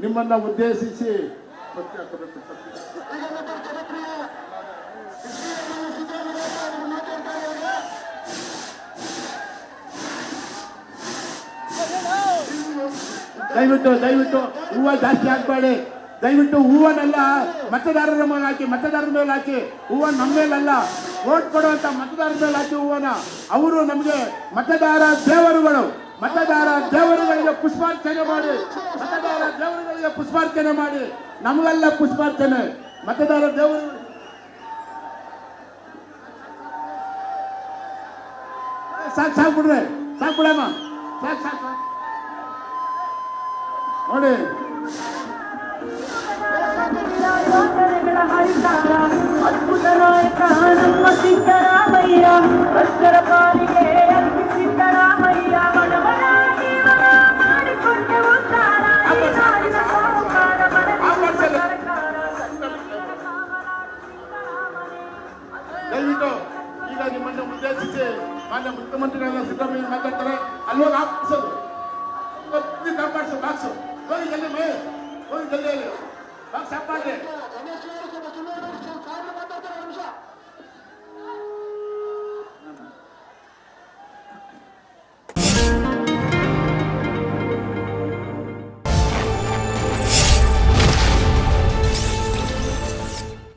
ನಿಮ್ಮನ್ನ ಉದ್ದೇಶಿಸಿ. ದಯವಿಟ್ಟು ದಯವಿಟ್ಟು, ಹೂವ ಜಾಸ್ತಿ ಹಾಕ್ಬೇಡಿ. ದಯವಿಟ್ಟು ಹೂವನ್ನೆಲ್ಲ ಮತದಾರರ ಮೇಲೆ ಹಾಕಿ, ಮತದಾರರ ಮೇಲೆ ಹಾಕಿ, ಹೂವ ನಮ್ಮ ಮೇಲಲ್ಲ. ವೋಟ್ ಕೊಡುವಂತ ಮತದಾರರ ಮೇಲೆ ಹಾಕಿ ಹೂವನ. ಅವರು ನಮಗೆ ಮತದಾರ ದೇವರುಗಳು. ಮತದಾರ ದೇವರುಗಳಿಗೆ ಪುಷ್ಪಾರ್ಚನೆ ಮಾಡಿ. ಮತದಾರ ದೇವರುಗಳಿಗೆ ಪುಷ್ಪಾರ್ಚನೆ ಮಾಡಿ ನಮಗೆಲ್ಲ ಪುಷ್ಪಾರ್ಚನೆ ಮತದಾರ ದೇವರು ಸಾಕು ಸಾಕು ಬಿಡ್ರಿ ಸಾಕು ಬಿಡಮ್ಮ ಸಾಕು ಸಾಕು ಸಾಕು ನೋಡಿ ಯೋಜನೆಗಳ ಹರಿಕಾರ ಅದ್ಭುತ ನಾಯಕ ನಮ್ಮ ಸಿದ್ದರಾಮಯ್ಯ ಭಕ್ತರ ಪಾಲಿಗೆ ದಯವಿಟ್ಟು ಈಗ ನಿಮ್ಮನ್ನು ಉದ್ದೇಶಿಸಿ ಮಾನ್ಯ ಮುಖ್ಯಮಂತ್ರಿಗಳನ್ನ ಸಿದ್ದರಾಮಯ್ಯ ಮಾತಾಡ್ತಾರೆ. ಅಲ್ಲಿ ಹೋಗಿ ಹಾಕ್ಸೋದು ಕಾಪಾಡಿಸು ಹೋಗಿ ಜಲ್ದಿ ಮೇ, ಹೋಗಿ ಜಲ್ದಿ ಬಾಕ್ಸ್ ಹಾಕ್